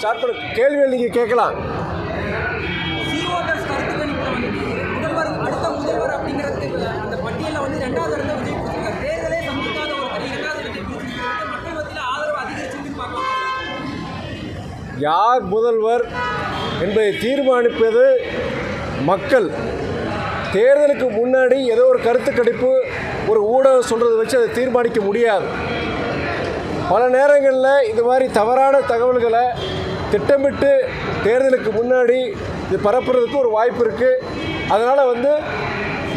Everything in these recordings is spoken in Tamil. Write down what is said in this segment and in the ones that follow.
ஸ்டார்ட் பண்ண. கேள்விகள் நீங்கள் கேட்கலாம். யார் முதல்வர் என்பதை தீர்மானிப்பது மக்கள். தேர்தலுக்கு முன்னாடி ஏதோ ஒரு கருத்து கணிப்பு ஒரு ஊடகம் சொல்கிறத வச்சு அதை தீர்மானிக்க முடியாது. பல நேரங்களில் இது மாதிரி தவறான தகவல்களை திட்டமிட்டு தேர்தலுக்கு முன்னாடி இது பரப்புறதுக்கு ஒரு வாய்ப்பு இருக்குது அதனால் வந்து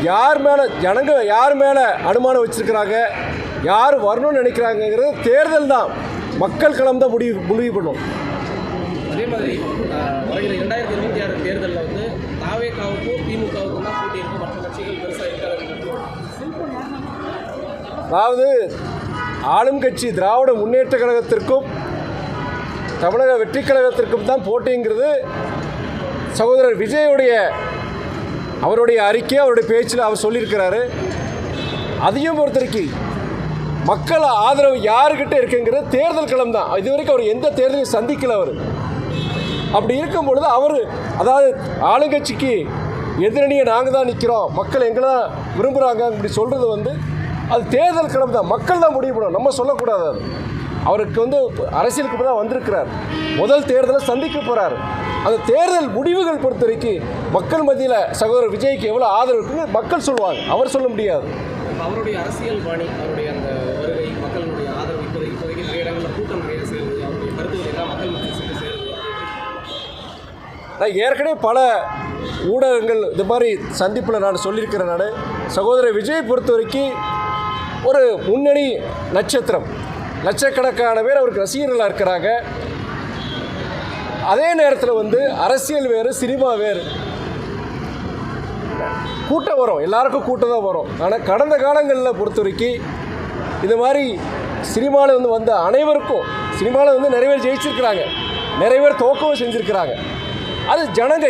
யார் மேலே ஜனங்க யார் மேலே அனுமானம் வச்சுருக்கிறாங்க யார் வரணும்னு நினைக்கிறாங்கங்கிறது தேர்தல் தான். மக்கள் களம் தான் முடிவு முடிவு பண்ணும். அதே மாதிரி வருகிற இரண்டாயிரத்தி இருபத்தி ஆறு தேர்தலில் வந்து தாவேக்காவுக்கும் திமுகவுக்கும் தான் போட்டி இருக்கும் மற்ற கட்சிகள் பெருசாக இருக்காது. அதாவது ஆளும் கட்சி திராவிட முன்னேற்ற கழகத்திற்கும் தமிழக வெற்றி கழகத்திற்கும் தான் போட்டிங்கிறது சகோதரர் விஜயுடைய அவருடைய அறிக்கை அவருடைய பேச்சில் அவர் சொல்லியிருக்கிறாரு. அதையும் பொறுத்தருக்கு மக்கள் ஆதரவு யாருக்கிட்ட இருக்குங்கிறது தேர்தல் களம் தான். இது வரைக்கும் அவர் எந்த தேர்தலையும் சந்திக்கல அவர். அப்படி இருக்கும் பொழுது அவர் அதாவது ஆளுங்கட்சிக்கு எதிரணியை நாங்கள் தான் நிற்கிறோம் மக்கள் எங்களை விரும்புகிறாங்க அப்படி சொல்கிறது வந்து அது தேர்தல் களம் தான். மக்கள் தான் முடிவு பண்ணணும். நம்ம சொல்லக்கூடாது அது. அவருக்கு வந்து அரசியலுக்கு தான் வந்திருக்கிறார். முதல் தேர்தலை சந்திக்க போகிறார் அந்த தேர்தல் முடிவுகள் பொறுத்த வரைக்கும் மக்கள் மத்தியில் சகோதரர் விஜய்க்கு எவ்வளோ ஆதரவு இருக்குன்னு மக்கள் சொல்லுவாங்க. அவர் சொல்ல முடியாது. இப்ப அவருடைய அரசியல் பாணி அவருடைய அந்த வருகை மக்களுடைய ஆதரவு இப்போதைக்கு இப்போதைக்கு நிறைய இடங்களில் கூட்டம் நிறைய சேருது அவருடைய கருத்துக்கள் எல்லாம் மக்கள் மத்தியில் சென்று சேருது நான் ஏற்கனவே பல ஊடகங்கள் இந்த மாதிரி சந்திப்பில் நான் சொல்லியிருக்கிறேன் நான். சகோதரர் விஜய் பொறுத்த வரைக்கும் ஒரு முன்னணி நட்சத்திரம். லட்சக்கணக்கான பேர் அவருக்கு ரசிகர்களாக இருக்கிறாங்க. அதே நேரத்தில் வந்து அரசியல் வேறு சினிமா வேறு. கூட்டம் வரும். எல்லாருக்கும் கூட்டம் தான் வரும். ஆனால் கடந்த காலங்களில் பொறுத்த வரைக்கும் இது மாதிரி சினிமாவில் வந்து வந்த அனைவருக்கும் சினிமாவில் வந்து நிறைய பேர் ஜெயிச்சிருக்கிறாங்க. நிறைய பேர் தோக்கவும் செஞ்சுருக்கிறாங்க. அது ஜனங்க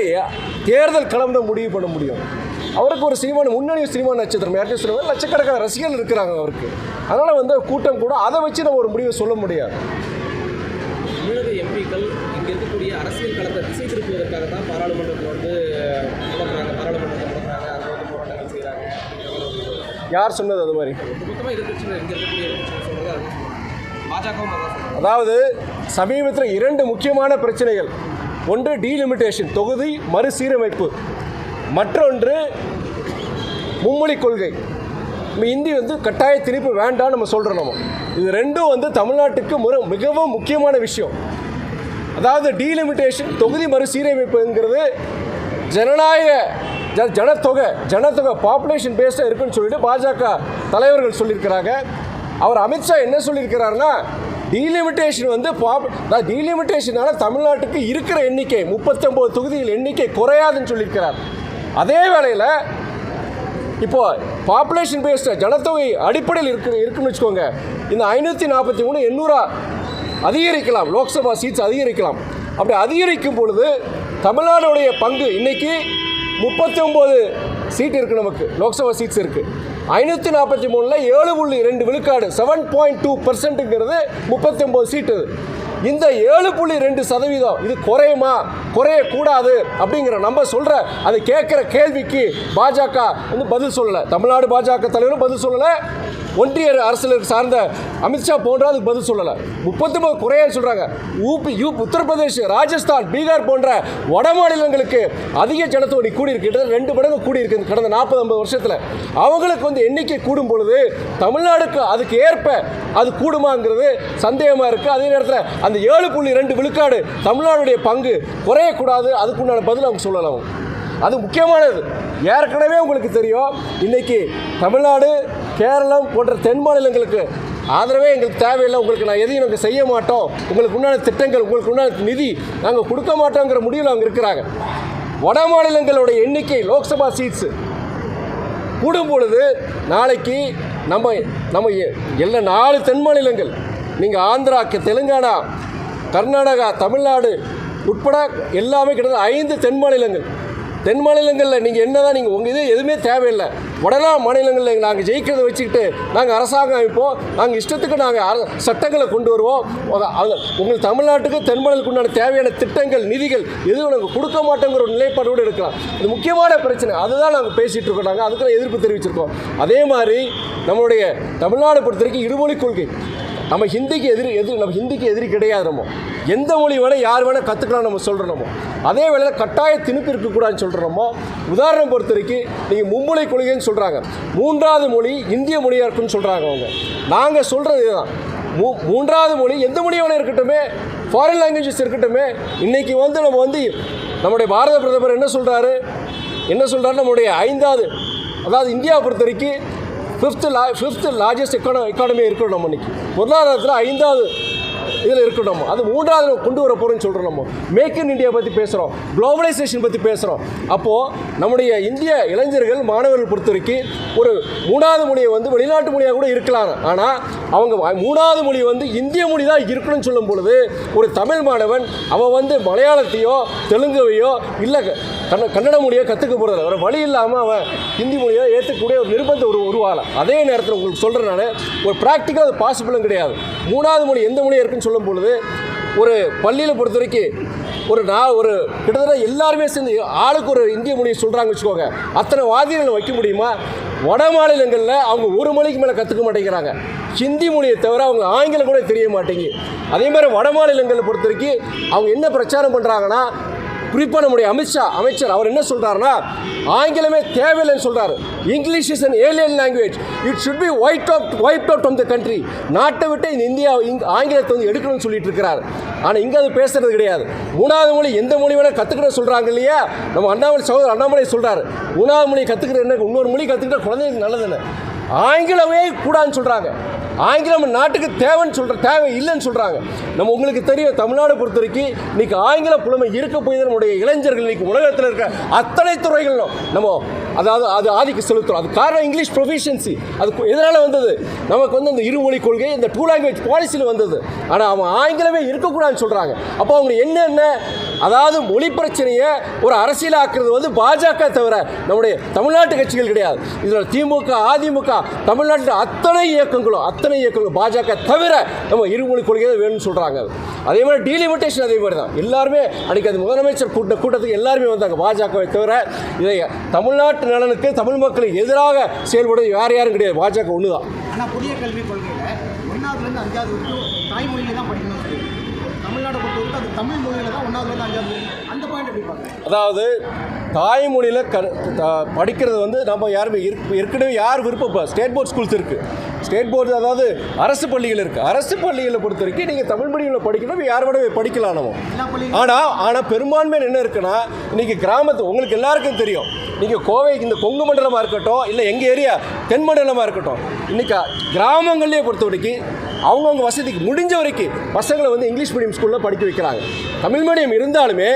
தேர்தல் கலந்து முடிவு பண்ண முடியும். அவருக்கு ஒரு சினிமா முன்னணி சினிமா நட்சத்திரம் யாருக்கும் சினிமா லட்சக்கணக்கான ரசிகர்கள் இருக்கிறாங்க அவருக்கு. அதனால் வந்து கூட்டம் கூட அதை வச்சு நம்ம ஒரு முடிவை சொல்ல முடியாது. தமிழக எம்பிக்கள் இங்கே இருக்கக்கூடிய அரசியல் களத்தை திசை திருப்புவதற்காக தான் பாராளுமன்றத்தில் வந்து முடக்கிறாங்க பாராளுமன்றத்தை முடக்கிறாங்க அங்கே வந்து போராட்டங்கள் செய்கிறாங்க யார் சொன்னது அது மாதிரி? மொத்தமாக எதிர்கட்சிகள் இங்கே இருக்கக்கூடிய சொல்கிறது அது பாஜகவும். அதாவது சமீபத்தில் இரண்டு முக்கியமான பிரச்சனைகள். ஒன்று டீலிமிட்டேஷன் தொகுதி மறுசீரமைப்பு. மற்றொன்று மும்மொழி கொள்கை. நம்ம இந்தி வந்து கட்டாய திணிப்பு வேண்டாம் நம்ம சொல்கிறோம் நம்ம. இது ரெண்டும் வந்து தமிழ்நாட்டுக்கு முற- மிகவும் முக்கியமான விஷயம். அதாவது டீலிமிட்டேஷன் தொகுதி மறுசீரமைப்புங்கிறது ஜனநாயக ஜ ஜனத்தொகை ஜனத்தொகை பாப்புலேஷன் பேஸ்டாக இருக்குன்னு சொல்லிட்டு பாஜக தலைவர்கள் சொல்லியிருக்கிறாங்க. அவர் அமித்ஷா என்ன சொல்லியிருக்கிறாருன்னா டீலிமிட்டேஷன் வந்து பாப் டீலிமிட்டேஷனால தமிழ்நாட்டுக்கு இருக்கிற எண்ணிக்கை முப்பத்தொம்போது தொகுதிகள் எண்ணிக்கை குறையாதுன்னு சொல்லியிருக்கிறார். அதே வேளையில் இப்போது பாப்புலேஷன் பேஸ்டு ஜனத்தொகை அடிப்படையில் இருக்கு இருக்குன்னு வச்சுக்கோங்க. இந்த ஐநூற்றி நாற்பத்தி மூணு எண்ணூறா அதிகரிக்கலாம் லோக்சபா சீட்ஸ் அதிகரிக்கலாம். அப்படி அதிகரிக்கும் பொழுது தமிழ்நாடுடைய பங்கு இன்றைக்கி முப்பத்தி ஒம்பது சீட் இருக்குது நமக்கு லோக்சபா சீட்ஸ் இருக்குது ஐநூற்றி நாற்பத்தி மூணில் ஏழு புள்ளி ரெண்டு விழுக்காடு செவன் பாயிண்ட் டூ பர்சன்ட்டுங்கிறது முப்பத்தி ஒம்பது சீட்டு. இந்த ஏழு புள்ளி ரெண்டு சதவீதம் இது குறையுமா? குறையக்கூடாது அப்படிங்கிற நம்ம சொல்கிற அதை கேட்குற கேள்விக்கு பாஜக வந்து பதில் சொல்லலை. தமிழ்நாடு பாஜக தலைவரும் பதில் சொல்லலை. ஒன்றிய அரசு சார்ந்த அமித்ஷா போன்ற அதுக்கு பதில் சொல்லலை. முப்பத்தொம்பது குறையான்னு சொல்கிறாங்க ஊபி யூ உத்தரப்பிரதேஷ் ராஜஸ்தான் பீகார் போன்ற வட மாநிலங்களுக்கு அதிக ஜனத்தொகை கூடியிருக்கு ரெண்டு மடங்கு கூடியிருக்கு கடந்த நாற்பது ஐம்பது வருஷத்தில். அவங்களுக்கு வந்து எண்ணிக்கை கூடும் பொழுது தமிழ்நாடுக்கு அதுக்கு ஏற்ப அது கூடுமாங்கிறது சந்தேகமாக இருக்குது அதே நேரத்தில் அந்த ஏழு புள்ளி ரெண்டு விழுக்காடு தமிழ்நாடுடைய பங்கு குறையக்கூடாது. அதுக்குண்டான பதில் அவங்க சொல்லலாம் அது முக்கியமானது. ஏற்கனவே உங்களுக்கு தெரியும். இன்னைக்கு தமிழ்நாடு கேரளம் போன்ற தென் மாநிலங்களுக்கு ஆதரவே எங்களுக்கு தேவையில்லை. உங்களுக்கு நான் எதையும் நாங்கள் செய்ய மாட்டோம். உங்களுக்கு உண்டான திட்டங்கள் உங்களுக்கு உண்டான நிதி நாங்கள் கொடுக்க மாட்டோங்கிற முடிவில் அவங்க இருக்கிறாங்க. வட மாநிலங்களுடைய எண்ணிக்கை லோக்சபா சீட்ஸு. கூடும் பொழுது நாளைக்கு நம்ம நம்ம எ- எல்லா நாலு தென் மாநிலங்கள். நீங்கள் ஆந்திரா தெலுங்கானா கர்நாடகா தமிழ்நாடு உட்பட எல்லாமே கிட்டத்தட்ட ஐந்து தென் மாநிலங்கள். தென் மாநிலங்களில் நீங்கள் என்ன தான் நீங்கள் உங்கள் இது எதுவுமே தேவையில்லை. வடநா மாநிலங்களில் நாங்கள் ஜெயிக்கிறத வச்சுக்கிட்டு நாங்கள் அரசாங்கம் அமைப்போம். நாங்கள் இஷ்டத்துக்கு நாங்கள் அர சட்டங்களை கொண்டு வருவோம். உங்க- அது உங்களுக்கு தமிழ்நாட்டுக்கு தென் உண்டான தேவையான திட்டங்கள் நிதிகள் எதுவும் நாங்கள் கொடுக்க மாட்டோங்கிற ஒரு நிலைப்பாடோடு இருக்கலாம். இது முக்கியமான பிரச்சனை. அதுதான் நாங்கள் பேசிகிட்டு இருக்கோம் நாங்கள் அதுக்கு எதிர்ப்பு தெரிவிச்சிருக்கோம். அதே மாதிரி நம்மளுடைய தமிழ்நாடு பொறுத்த வரைக்கும் இருமொழி கொள்கை. நம்ம ஹிந்திக்கு எதிரி எதிரி நம்ம ஹிந்திக்கு எதிரி கிடையாது நம்ம எந்த மொழி வேணால் யார் வேணால் கற்றுக்கலாம் நம்ம சொல்கிறோமோ அதே வேளையில் கட்டாய திணிப்பு இருக்கக்கூடாதுன்னு சொல்கிறோமோ உதாரணம் பொறுத்த வரைக்கும் நீங்கள் மும்மொழி கொள்கைன்னு சொல்கிறாங்க மூன்றாவது மொழி இந்திய மொழியாக இருக்குன்னு சொல்கிறாங்க அவங்க. நாங்கள் சொல்கிறது இதுதான். மூ மூன்றாவது மொழி எந்த மொழி வேணால் இருக்கட்டுமே ஃபாரின் லாங்குவேஜஸ் இருக்கட்டுமே இன்றைக்கி வந்து நம்ம வந்து நம்முடைய பாரத பிரதமர் என்ன சொல்கிறாரு என்ன சொல்கிறாரு நம்முடைய ஐந்தாவது அதாவது இந்தியாவை பொறுத்த வரைக்கும் ஃபிஃப்த்து லா ஃபிஃப்த்து லார்ஜஸ்ட் எக்கான எக்கானமி இருக்கணும் நம்ம இன்னைக்கு. பொருளாதாரத்தில் ஐந்தாவது இதில் இருக்கணும் நம்ம. அது மூன்றாவது கொண்டு வர போகிறோம்னு சொல்கிறோம் நம்ம. மேக் இன் இந்தியா பற்றி பேசுகிறோம் குளோபலைசேஷன் பற்றி பேசுகிறோம் அப்போது நம்முடைய இந்திய இளைஞர்கள் மாணவர்கள் பொறுத்த வரைக்கும் ஒரு மூணாவது மொழியை வந்து வெளிநாட்டு மொழியாக கூட இருக்கலாம். ஆனால் அவங்க மூணாவது மொழி வந்து இந்திய மொழி தான் இருக்கணும்னு சொல்லும் பொழுது ஒரு தமிழ் மாணவன் அவன் வந்து மலையாளத்தையோ தெலுங்கையோ இல்லை கன்ன கன்னட மொழியை கற்றுக்க போகிறது வேறு வழி இல்லாமல் அவன் ஹிந்தி மொழியை ஏற்றக்கூடிய ஒரு நிர்பந்தம் ஒரு உருவாகலாம் அதே நேரத்தில் உங்களுக்கு சொல்கிறேன் நான் ஒரு ப்ராக்டிக்கல் அது பாசிபிளும் கிடையாது. மூணாவது மொழி எந்த மொழியாக இருக்குன்னு சொல்லும் பொழுது ஒரு பள்ளியில் பொறுத்த வரைக்கும் ஒரு நான் ஒரு கிட்டத்தட்ட எல்லாருமே சேர்ந்து ஆளுக்கு ஒரு இந்திய மொழியை சொல்கிறாங்க வச்சுக்கோங்க. அத்தனை வாதியங்களை வைக்க முடியுமா? வட மாநிலங்களில் அவங்க ஒரு மொழிக்கு மேலே கற்றுக்க மாட்டேங்கிறாங்க. ஹிந்தி மொழியை தவிர அவங்க ஆங்கிலம் கூட தெரிய மாட்டேங்குது. அதே மாதிரி வட மாநிலங்களை பொறுத்த வரைக்கும் அவங்க என்ன பிரச்சாரம் பண்ணுறாங்கன்னா குறிப்பாக நம்முடைய அமித்ஷா அமைச்சர் அவர் என்ன சொல்கிறாருன்னா ஆங்கிலமே தேவையில்லைன்னு சொல்கிறார் English is an alien language it should be wiped out wiped out from the country நாட்டை விட்டு இந்த இந்தியா இங் ஆங்கிலத்தை வந்து எடுக்கணும்னு சொல்லிட்டு இருக்கிறார். ஆனால் இங்கே அது பேசுறது கிடையாது. மூணாவது மொழி எந்த மொழி வேணால் கற்றுக்கிற சொல்கிறாங்க இல்லையா? நம்ம அண்ணாமலை சகோதரர் அண்ணாமலை சொல்கிறார் மூணாவது மொழி கற்றுக்கிற என்ன இன்னொரு மொழி கற்றுக்கிட்ட குழந்தைங்களுக்கு நல்லதுன்னு ஆங்கிலமே கூடாதுன்னு சொல்கிறாங்க ஆங்கிலம் நாட்டுக்கு தேவைன்னு சொல்கிற தேவை இல்லைன்னு சொல்கிறாங்க நம்ம உங்களுக்கு தெரியும் தமிழ்நாடு பொறுத்த வரைக்கும் இன்னைக்கு ஆங்கில புலமை இருக்க போய் நம்முடைய இளைஞர்கள் இன்னைக்கு உலகத்தில் இருக்க அத்தனை துறைகளிலும் நம்ம அதாவது அது ஆதிக்க செலுத்துறோம். அது காரணம் இங்கிலீஷ் ப்ரொஃபிஷியன்சி அது எதனால் வந்தது? நமக்கு வந்து இந்த இருமொழி கொள்கை இந்த டூ லாங்குவேஜ் பாலிசியில் வந்தது. ஆனால் அவன் ஆங்கிலமே இருக்கக்கூடாதுன்னு சொல்கிறாங்க அப்போ அவங்க என்னென்ன அதாவது மொழி பிரச்சனையை ஒரு அரசியலாக்குறது வந்து பாஜக தவிர நம்முடைய தமிழ்நாட்டு கட்சிகள் கிடையாது. இதில் திமுக அதிமுக தமிழ்நாட்டில் அத்தனை இயக்கங்களும் அத்தனை இயக்கங்களும் பாஜக தவிர நம்ம இருமொழி கொள்கை தான் வேணும்னு சொல்கிறாங்க அதே மாதிரி டீலிமிட்டேஷன் அதே மாதிரி தான். எல்லாருமே அன்றைக்கி அது முதலமைச்சர் கூட்ட கூட்டத்துக்கு எல்லாருமே வந்தாங்க பாஜகவை தவிர இதை தமிழ்நாட்டு நலனுக்கு தமிழ் மக்களுக்கு எதிராக செயல்படுறது வேறு யாரும் கிடையாது. பாஜக ஒன்று தான் ஆனால் புதிய கல்விக் கொள்கையில் ஒன்றாவதுலேருந்து அஞ்சாவது வரைக்கும் தாய்மொழியில தான் படிக்கணும்னு சொல்லி தமிழ்நாடு பொறுத்த வரைக்கும் அது தமிழ் மொழியில தான் ஒன்றாவதுலேருந்து அஞ்சாவது அந்த பாயிண்ட் எப்படி பார்க்குறேன் அதாவது தாய்மொழியில் க படிக்கிறது வந்து நம்ம யாருமே ஏற்கனவே யார் விருப்பம்? ஸ்டேட் போர்ட் ஸ்கூல்ஸ் இருக்குது ஸ்டேட் போர்டு அதாவது அரசு பள்ளிகள் இருக்குது அரசு பள்ளிகளை பொறுத்த வரைக்கும் நீங்கள் தமிழ் மீடியமில் படிக்கணும் யார் வேணா படிக்கலாம் நம்ம. ஆனால் ஆனால் பெரும்பான்மை என்ன இருக்குன்னா இன்றைக்கி கிராமத்து உங்களுக்கு எல்லாருக்கும் தெரியும். நீங்கள் கோவை இந்த கொங்கு மண்டலமாக இருக்கட்டும் இல்லை எங்கள் ஏரியா தென் மண்டலமாக இருக்கட்டும். இன்றைக்கி கிராமங்கள்லேயே பொறுத்த வரைக்கும் அவங்கவுங்க வசதிக்கு முடிஞ்ச வரைக்கும் பசங்களை வந்து இங்கிலீஷ் மீடியம் ஸ்கூலில் படிக்க வைக்கிறாங்க. தமிழ் மீடியம் இருந்தாலுமே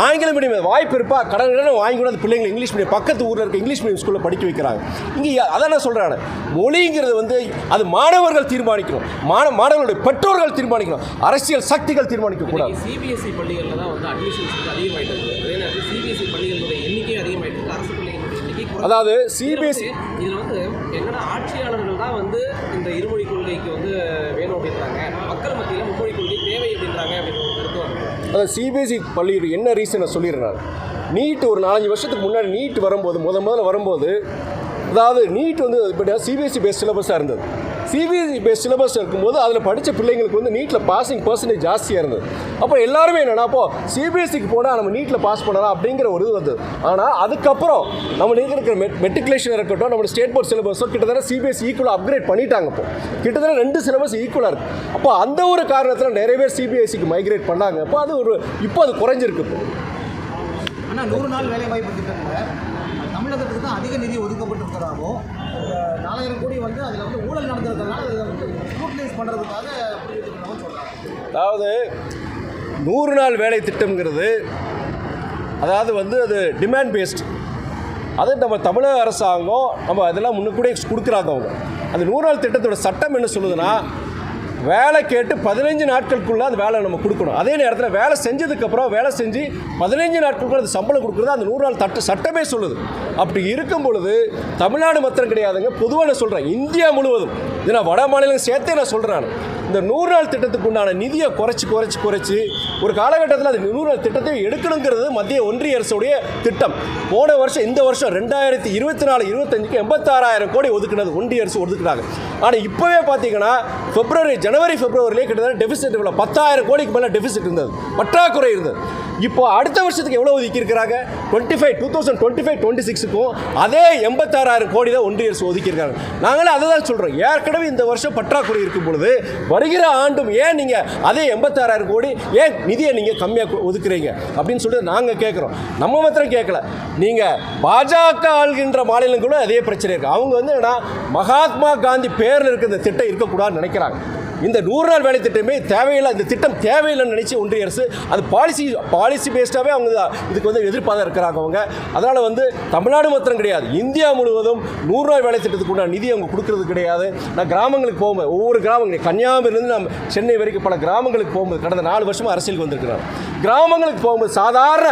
ஆங்கில மீடியம் வாய்ப்பு இருப்பா கடன் கடன் வாங்கி கூட பிள்ளைங்களை இங்கிலீஷ் மீடியம் பக்கத்து ஊரில் இருக்க இங்கிலீஷ் மீடியம் ஸ்கூலில் படிக்க வைக்கிறாங்க. இங்கே அதான் நான் சொல்கிறேன் மொழிங்கிறது வந்து அது மாணவர்கள் தீர்மானிக்கணும். மாண மாணவர்களுடைய பெற்றோர்கள் தீர்மானிக்கணும். அரசியல் சக்திகள் தீர்மானிக்க கூடாது. சிபிஎஸ்சி பள்ளிகளில் தான் வந்து அட்மிஷன்ஸ் வந்து அதிகமாயிட்டு இருக்கு. அதே நேரத்தில் சிபிஎஸ்சி பள்ளிகளுடைய எண்ணிக்கை அதிகமாயிட்டு இருக்கு. அரசு பள்ளிகளுடைய எண்ணிக்கை அதாவது. சிபிஎஸ்சி இதுல வந்து என்னன்னா ஆட்சியாளர்கள் தான் வந்து இந்த இருமொழி கொள்கைக்கு வந்து வேணும் அப்படின்றாங்க. மக்கள் மத்தியில் மும்மொழி கொள்கை தேவை அப்படின்றாங்க வருது அதாவது சிபிஎஸ்சி பள்ளியோட என்ன ரீசனை சொல்லிடுறேன் நீட் ஒரு நாலஞ்சு வருஷத்துக்கு முன்னாடி நீட் வரும்போது முத முதல்ல வரும்போது அதாவது நீட் வந்து சிபிஎஸ்சி பேஸ் சிலபஸாக இருந்தது. சிபிஎஸ்சி பேஸ் சிலபஸ் இருக்கும்போது அதில் படித்த பிள்ளைங்களுக்கு வந்து நீட்டில் பாசிங் பர்சன்டேஜ் ஜாஸ்தியாக இருந்தது. அப்போ எல்லாருமே என்னென்னா அப்போ சிபிஎஸ்சிக்கு போனால் நம்ம நீட்டில் பாஸ் பண்ணலாம் அப்படிங்கிற ஒரு இது வந்தது. ஆனால் அதுக்கப்புறம் நம்ம இருக்கிற மெட் மெட்ரிகுலேஷன் இருக்கட்டும் நம்ம ஸ்டேட் போர்ட் சிலபஸோ கிட்டத்தட்ட சிபிஎஸ்சி ஈக்குவலாக அப்கிரேட் பண்ணிட்டாங்க இப்போ. கிட்டத்தட்ட ரெண்டு சிலபஸ் ஈக்குவலாக இருக்குது அப்போ அந்த ஒரு காரணத்தில் நிறைய பேர் சிபிஎஸ்சிக்கு மைக்ரேட் பண்ணாங்க. அப்போ அது ஒரு இப்போ அது குறைஞ்சிருக்கு இப்போ. ஆனால் நூறு நாள் வேலை வாய்ப்பு திட்டத்தில் தமிழகத்துக்கு தான் அதிக நிதி ஒதுக்கப்பட்டிருக்கிறதாகவும் நாலாயிரம் கோடி வந்து அதில் வந்து ஊழல் நடந்திருக்கிறதுனால அதை வந்து யூட்டிலைஸ் பண்ணுறதுக்காக சொல்கிறாங்க அதாவது நூறு நாள் வேலை திட்டம்ங்கிறது அதாவது வந்து அது டிமாண்ட் பேஸ்ட் அது நம்ம தமிழக அரசாங்கம் நம்ம அதெல்லாம் முன்னுக்கூட கொடுக்குறாங்க அவங்க. அந்த நூறு நாள் திட்டத்தோட சட்டம் என்ன சொல்லுதுன்னா வேலை கேட்டு பதினஞ்சு நாட்களுக்குள்ள அந்த வேலை நம்ம கொடுக்கணும். அதே நேரத்தில் வேலை செஞ்சதுக்கப்புறம் வேலை செஞ்சு பதினஞ்சு நாட்களுக்குள்ள அந்த சம்பளம் கொடுக்குறது அந்த நூறு நாள் தட்ட சட்டமே சொல்லுது. அப்படி இருக்கும் பொழுது தமிழ்நாடு மாத்திரம் கிடையாதுங்க பொதுவாக நான் சொல்கிறேன் இந்தியா முழுவதும் இதை நான் வட மாநிலம் சேர்த்தே நான் சொல்கிறேன் இந்த நூறு நாள் திட்டத்துக்கு உண்டான நிதியை குறைச்சி குறைச்சி குறைச்சி ஒரு காலகட்டத்தில் அது நூறு நாள் திட்டத்தை எடுக்கணுங்கிறது மத்திய ஒன்றிய அரசுடைய திட்டம். போன வருஷம் இந்த வருஷம் ரெண்டாயிரத்தி இருபத்தி நாலு இருபத்தஞ்சுக்கு எண்பத்தாறாயிரம் கோடி ஒதுக்குனது ஒன்றிய அரசு ஒதுக்குனாங்க. ஆனால் இப்போவே பார்த்தீங்கன்னா பிப்ரவரி ஜனவரி பிப்ரவரிலே கிட்டத்தட்ட டெபிசிட் இவ்வளோ பத்தாயிரம் கோடிக்கு மேலே டெபிசிட் இருந்தது. பற்றாக்குறை இருந்தது. இப்போ அடுத்த வருஷத்துக்கு எவ்வளோ ஒதுக்கி இருக்கிறாங்க? Twenty five two thousand twenty five twenty சிக்ஸுக்கும் அதே எண்பத்தாறாயிரம் கோடி தான் ஒன்றிய அரசு ஒதுக்கியிருக்காங்க நாங்களே அதை தான் சொல்கிறோம் ஏற்கனவே இந்த வருஷம் பற்றாக்குறை இருக்கும் பொழுது வருகிற ஆண்டும் ஏன் நீங்கள் அதே எண்பத்தாறாயிரம் கோடி ஏன் நிதியை நீங்கள் கம்மியாக ஒதுக்குறீங்க? அப்படின்னு சொல்லிட்டு நாங்கள் கேட்குறோம் நம்ம மாத்திரம் கேட்கல நீங்கள் பாஜக ஆள்கின்ற மாநிலங்களும் அதே பிரச்சனை இருக்குது அவங்க வந்து என்னன்னா மகாத்மா காந்தி பேரில் இருக்கிற இந்த திட்டம் இருக்கக்கூடாதுன்னு நினைக்கிறாங்க. இந்த நூறு நாள் வேலை திட்டமே தேவையில்லை. இந்த திட்டம் தேவையில்லைன்னு நினச்சி ஒன்றிய அரசு அது பாலிசி பாலிசி பேஸ்டாகவே அவங்க இதுக்கு வந்து எதிர்ப்பாக இருக்கிறாங்க அவங்க. அதனால் வந்து தமிழ்நாடு மாத்திரம் கிடையாது. இந்தியா முழுவதும் நூறு நாள் வேலை திட்டத்துக்கு உண்டான நிதி அவங்க கொடுக்கறது கிடையாது. நான் கிராமங்களுக்கு போகும்போது ஒவ்வொரு கிராமங்கள் கன்னியாகுமரியிலேருந்து நம்ம சென்னை வரைக்கும் பல கிராமங்களுக்கு போகும்போது கடந்த நாலு வருஷமாக அரசியலுக்கு வந்திருக்கிறாங்க கிராமங்களுக்கு போகும்போது சாதாரண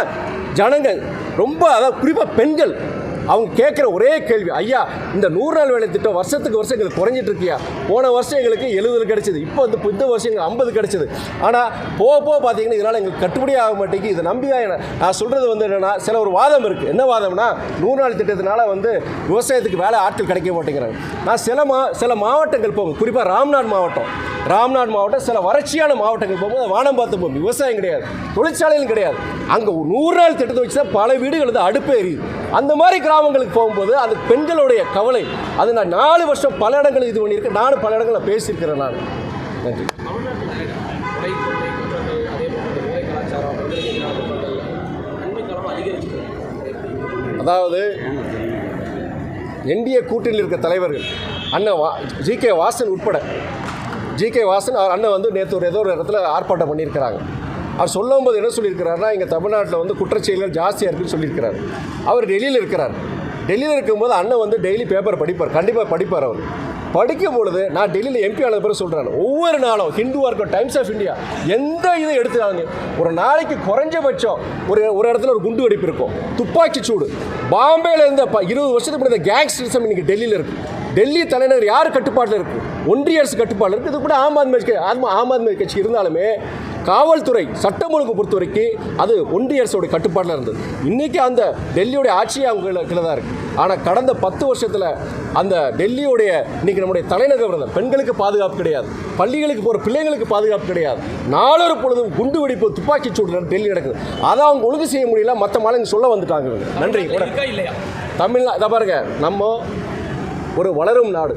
ஜனங்கள் ரொம்ப அதாவது குறிப்பாக பெண்கள் அவங்க கேட்குற ஒரே கேள்வி ஐயா இந்த நூறு நாள் வேலை திட்டம் வருஷத்துக்கு வருஷம் எங்களுக்கு குறைஞ்சிட்டு இருக்கியா? போன வருஷம் எங்களுக்கு எழுபது கிடைச்சது இப்போ வந்து இந்த வருஷம் எங்களுக்கு ஐம்பது கிடைச்சது. ஆனால் போக போக பார்த்தீங்கன்னா இதனால் எங்களுக்கு கட்டுப்படி ஆக மாட்டேங்குது. இதை நம்பி தான் என்ன- நான் சொல்கிறது வந்து என்னென்னா சில ஒரு வாதம் இருக்குது என்ன வாதம்னா நூறு நாள் திட்டத்தினால வந்து விவசாயத்துக்கு வேலை ஆட்கள் கிடைக்க மாட்டேங்கிறாங்க. நான் சில மா சில மாவட்டங்கள் போகும். குறிப்பாக ராம்நாத் மாவட்டம். ராம்நாத் மாவட்டம் சில வறட்சியான மாவட்டங்கள் போகும்போது வானம் பார்த்து போகும் விவசாயம் கிடையாது. தொழிற்சாலையும் கிடையாது. அங்கே நூறு நாள் திட்டத்தை வச்சு தான் பல வீடுகள் வந்து அடுப்பு எரியுது அந்த மாதிரி கிராமங்களுக்கு போகும்போது அது பெண்களுடைய கவலை. அது நான் நாலு வருஷம் பல இடங்களில் இது பண்ணியிருக்கேன். நானும் பல இடங்களில் பேசியிருக்கிறேன் நான். நன்றி. அதாவது என்டிஏ கூட்டணியில் இருக்க தலைவர்கள் அண்ணன் வா ஜி கே வாசன் உட்பட ஜி கே வாசன் அவர் அண்ணன் வந்து நேற்று ஒரு ஏதோ ஒரு இடத்துல ஆர்ப்பாட்டம் பண்ணியிருக்கிறாங்க. அவர் சொல்லும்போது என்ன சொல்லியிருக்கிறாருன்னா இங்கே தமிழ்நாட்டில் வந்து குற்றச்செயல்கள் ஜாஸ்தியாக இருக்குன்னு சொல்லியிருக்கிறார். அவர் டெல்லியில் இருக்கிறார். டெல்லியில் இருக்கும்போது அண்ணன் வந்து டெய்லி பேப்பர் படிப்பார். கண்டிப்பாக படிப்பார் அவர். படிக்கும் பொழுது நான் டெல்லியில் எம்பி ஆனது பிறகு சொல்கிறேன் ஒவ்வொரு நாளும் ஹிந்துவாக இருக்கும் டைம்ஸ் ஆஃப் இந்தியா எந்த இதை எடுத்துக்காங்க ஒரு நாளைக்கு குறைஞ்சபட்சம் ஒரு ஒரு இடத்துல ஒரு குண்டு வெடிப்பு இருக்கும். துப்பாக்கி சூடு. பாம்பேல இருந்த இருபது வருஷத்துக்கு முன்னாடி கேங்ஸ்டரிசம் இன்னைக்கு டெல்லியில் இருக்குது டெல்லி தலைநகர் யார் கட்டுப்பாட்டில் இருக்குது ஒன்றிய அரசு கட்டுப்பாட்டில் இருக்குது இது கூட ஆம் ஆத்மி கட்சி ஆம் ஆம் ஆத்மி கட்சி இருந்தாலுமே காவல்துறை சட்டம் ஒழுங்கு பொறுத்த வரைக்கும் அது ஒன்றிய அரசோட கட்டுப்பாட்டில் இருந்தது. இன்றைக்கி அந்த டெல்லியோடைய ஆட்சியை அவங்க கீழே தான் இருக்குது ஆனால் கடந்த பத்து வருஷத்தில் அந்த டெல்லியோடைய இன்னைக்கு நம்முடைய தலைநகர் பெண்களுக்கு பாதுகாப்பு கிடையாது. பள்ளிகளுக்கு போகிற பிள்ளைங்களுக்கு பாதுகாப்பு கிடையாது. நாளொரு பொழுதும் குண்டு வெடிப்பு துப்பாக்கி சூடு டெல்லி நடக்குது. அதை அவங்க ஒழுங்கு செய்ய முடியல மற்ற மாநிலங்கள் சொல்ல வந்துட்டாங்க. நன்றி கூட இருக்கா இல்லையா? தமிழ்நா இதை பாருங்க நம்ம ஒரு வளரும் நாடு.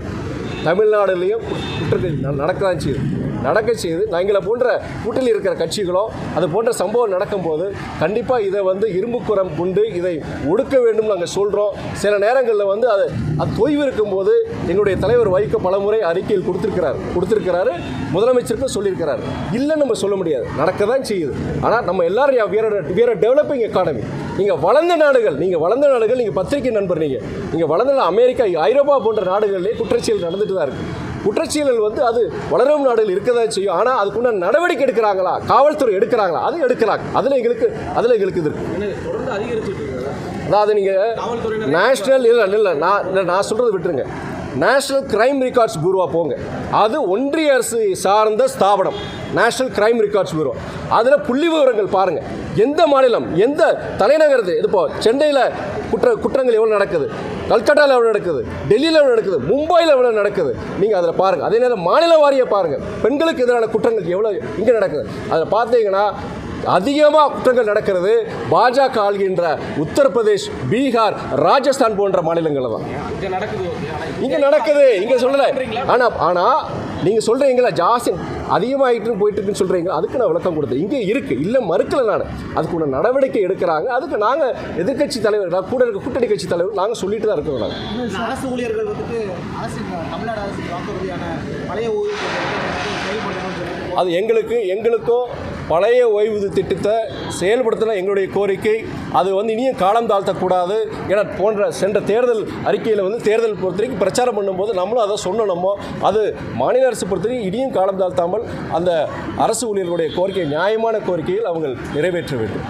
தமிழ்நாடுலேயும் குற்றங்கள் நடக்க தான் செய்யுது. நடக்க செய்து நாங்களை போன்ற கூட்டில் இருக்கிற கட்சிகளோ அது போன்ற சம்பவம் நடக்கும்போது கண்டிப்பாக இதை வந்து இரும்புக்குரம் கொண்டு இதை ஒடுக்க வேண்டும் நாங்கள் சொல்கிறோம் சில நேரங்களில் வந்து அது அது தொய்வு இருக்கும்போது எங்களுடைய தலைவர் வைக்க பலமுறை அறிக்கையில் கொடுத்துருக்கிறார் கொடுத்துருக்கிறாரு முதலமைச்சருக்கும் சொல்லியிருக்கிறார். இல்லைன்னு நம்ம சொல்ல முடியாது. நடக்க தான் செய்யுது. ஆனால் நம்ம எல்லாரும் வேற வீர டெவலப்பிங் எக்கானமி நீங்கள் வளர்ந்த நாடுகள் நீங்கள் வளர்ந்த நாடுகள் நீங்கள் பத்திரிகை நண்பர் நீங்கள் நீங்கள் வளர்ந்த அமெரிக்கா ஐரோப்பா போன்ற நாடுகளிலே குற்றச்செயல் நடந்துட்டு தான் இருக்குது குற்றச்செயல்கள் வந்து அது வளரும் நாடுகள் இருக்க தான் செய்யும். ஆனால் அதுக்குண்டான நடவடிக்கை எடுக்கிறாங்களா? காவல்துறை எடுக்கிறாங்களா? அது எடுக்கிறாங்க அதில் எங்களுக்கு அதில் எங்களுக்கு இது இருக்குது இருக்குது அதாவது நீங்கள் நேஷ்னல் இல்லை இல்லை நான் நான் சொல்கிறத விட்டுருங்க. நேஷ்னல் கிரைம் ரெக்கார்ட்ஸ் பூர்வா போங்க. அது ஒன்றிய அரசு சார்ந்த ஸ்தாபனம். நேஷ்னல் கிரைம் ரெக்கார்ட்ஸ் பூரோ அதில் புள்ளி விவரங்கள் பாருங்கள் எந்த மாநிலம் எந்த தலைநகரது இது இப்போ சென்னையில் குற்ற குற்றங்கள் எவ்வளோ நடக்குது? கல்கட்டாவில் எவ்வளோ நடக்குது? டெல்லியில் எவ்வளோ நடக்குது? மும்பையில் எவ்வளோ நடக்குது? நீங்கள் அதில் பாருங்கள் அதே நேரம் மாநில வாரியை பாருங்கள் பெண்களுக்கு எதிரான குற்றங்கள் எவ்வளோ இங்கே நடக்குது. அதில் பார்த்தீங்கன்னா அதிகமாக குற்றங்கள் நடக்கிறது பாஜக ஆள்கின்ற உத்தரப்பிரதேஷ் பீகார் ராஜஸ்தான் போன்ற மாநிலங்களில் தான். இங்கே நடக்குது இங்கே சொல்லலை. ஆனால் ஆனால் நீங்கள் சொல்கிறீங்களா ஜாஸ்தி அதிகமாகிட்டு போயிட்டு இருக்குன்னு சொல்கிறீங்க அதுக்கு நான் விளக்கம் கொடுத்தேன். இங்கே இருக்குது இல்லை மறுக்கல நான். அதுக்குள்ள நடவடிக்கை எடுக்கிறாங்க. அதுக்கு நாங்கள் எதிர்க்கட்சி தலைவர் நான் கூட இருக்க கூட்டணி கட்சி தலைவர் நாங்கள் சொல்லிட்டு தான் இருக்கோம் நாங்கள் அரசு ஊழியர்கள் வந்துட்டு தமிழ்நாடு வாக்குறுதியான பழைய அது எங்களுக்கு எங்களுக்கும் பழைய ஓய்வூதிய திட்டத்தை செயல்படுத்தின எங்களுடைய கோரிக்கை. அது வந்து இனியும் காலம் தாழ்த்தக்கூடாது என போன்ற சென்ற தேர்தல் அறிக்கையில் வந்து தேர்தல் பொறுத்தவரைக்கும் பிரச்சாரம் பண்ணும்போது நம்மளும் அதை சொன்னோம் நம்ம. அது மாநில அரசு பொறுத்தவரைக்கும் இனியும் காலம் தாழ்த்தாமல் அந்த அரசு ஊழியர்களுடைய கோரிக்கை நியாயமான கோரிக்கையில் அவங்க நிறைவேற்ற வேண்டும்.